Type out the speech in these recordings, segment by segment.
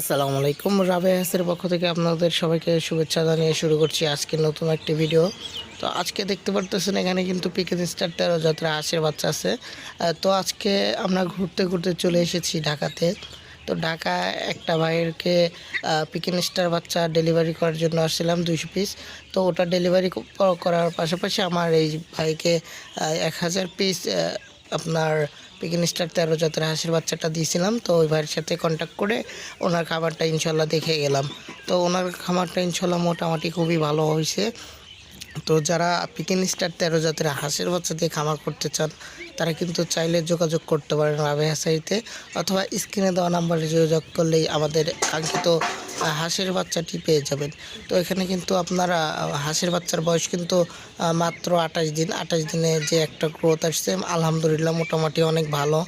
আসসালামু আলাইকুম। রাবে হাসের পক্ষ থেকে আপনাদের সবাইকে শুভেচ্ছা জানিয়ে শুরু করছি আজকে নতুন একটি ভিডিও তো আজকে দেখতে পারতেছেন, এখানে কিন্তু পিকেন স্টার তেরো যাত্রা হাঁসের বাচ্চা আছে তো আজকে আমরা ঘুরতে ঘুরতে চলে এসেছি ঢাকাতে। তো ঢাকা একটা ভাইয়েরকে পিকেন স্টার বাচ্চা ডেলিভারি করার জন্য আসছিলাম দুইশো পিস তো ওটা ডেলিভারি করার পাশাপাশি আমার এই ভাইকে এক হাজার পিস আপনার পিকিন স্টার তেরো জাতের হাঁসের বাচ্চাটা দিয়েছিলাম, তো ওই ভাইয়ের সাথে কন্ট্যাক্ট করে ওনার খাবারটা ইনশাল্লাহ দেখে গেলাম। তো ওনার খাবারটা ইনশাল্লাহ মোটামুটি খুবই ভালো হয়েছে। তো যারা পিকিন স্টার তেরো জাতের হাঁসের বাচ্চা দিয়ে খামার করতে চান, তারা কিন্তু চাইলে যোগাযোগ করতে পারেন রাবে হাসাইতে, অথবা স্ক্রিনে দেওয়া নাম্বারে যোগাযোগ করলেই আমাদের কাঙ্ক্ষিত হাঁসের বাচ্চাটি পেয়ে যাবেন। তো এখানে কিন্তু আপনারা হাঁসের বাচ্চার বয়স কিন্তু মাত্র আঠাশ দিন। আঠাশ দিনে যে একটা গ্রোথ আসছে, আলহামদুলিল্লাহ মোটামুটি অনেক ভালো।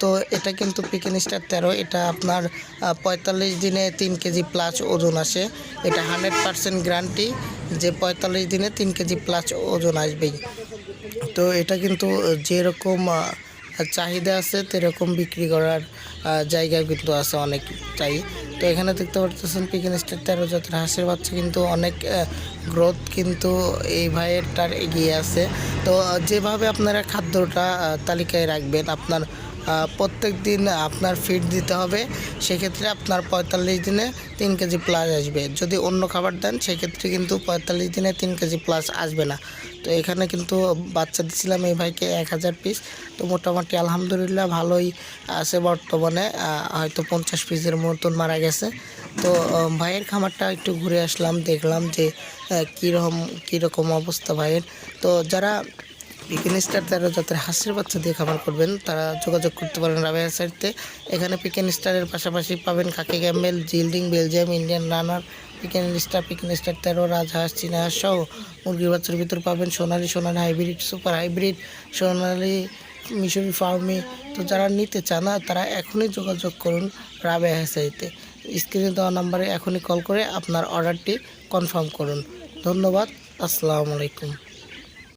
তো এটা কিন্তু পিকেন স্টার তেরো, এটা আপনার পঁয়তাল্লিশ দিনে তিন কেজি প্লাস ওজন আসে। এটা হান্ড্রেড পারসেন্ট গ্যারান্টি যে পঁয়তাল্লিশ দিনে তিন কেজি প্লাস ওজন আসবেই। তো এটা কিন্তু যেরকম চাহিদা আছে সেরকম বিক্রি করার জায়গা কিন্তু আছে অনেক চাই তো এখানে দেখতে পারতেছেন পিকেন স্টার তেরো জাতের হাঁসের বাচ্চা, কিন্তু অনেক গ্রোথ কিন্তু এই ভাইয়েরটার এগিয়ে আছে। তো যেভাবে আপনারা খাদ্যটা তালিকায় রাখবেন, আপনার প্রত্যেক দিন আপনার ফিড দিতে হবে, সেক্ষেত্রে আপনার পঁয়তাল্লিশ দিনে তিন কেজি প্লাস আসবে। যদি অন্য খাবার দেন, সেক্ষেত্রে কিন্তু পঁয়তাল্লিশ দিনে তিন কেজি প্লাস আসবে না। তো এখানে কিন্তু বাচ্চা দিছিলাম এই ভাইকে এক হাজার পিস তো মোটামুটি আলহামদুলিল্লাহ ভালোই আছে বর্তমানে হয়তো পঞ্চাশ পিসের মতন মারা গেছে। তো ভাইয়ের খামারটা একটু ঘুরে আসলাম, দেখলাম যে কীরকম কীরকম অবস্থা ভাইয়ের। তো যারা পিকেন স্টার তেরো জাতের হাঁসের বাচ্চা দিয়ে খাবার করবেন, তারা যোগাযোগ করতে পারেন রাবেয়া সাইডতে। এখানে পিকেন স্টারের পাশাপাশি পাবেন khaki Campbell, জিল্ডিং, Belgium, Indian runner Pekin star Pekin star তেরো, রাজহাঁস চীনা হাঁস সহ মুরগির বাচ্চার ভিতর পাবেন সোনালি সোনালি হাইব্রিড সুপার হাইব্রিড সোনালি, মিশরি ফার্মি তো যারা নিতে চান, তারা এখনই যোগাযোগ করুন রাবেয়া হাসাইতে স্ক্রিনে দেওয়া নাম্বারে এখনই কল করে আপনার অর্ডারটি কনফার্ম করুন। ধন্যবাদ, আসসালামু আলাইকুম।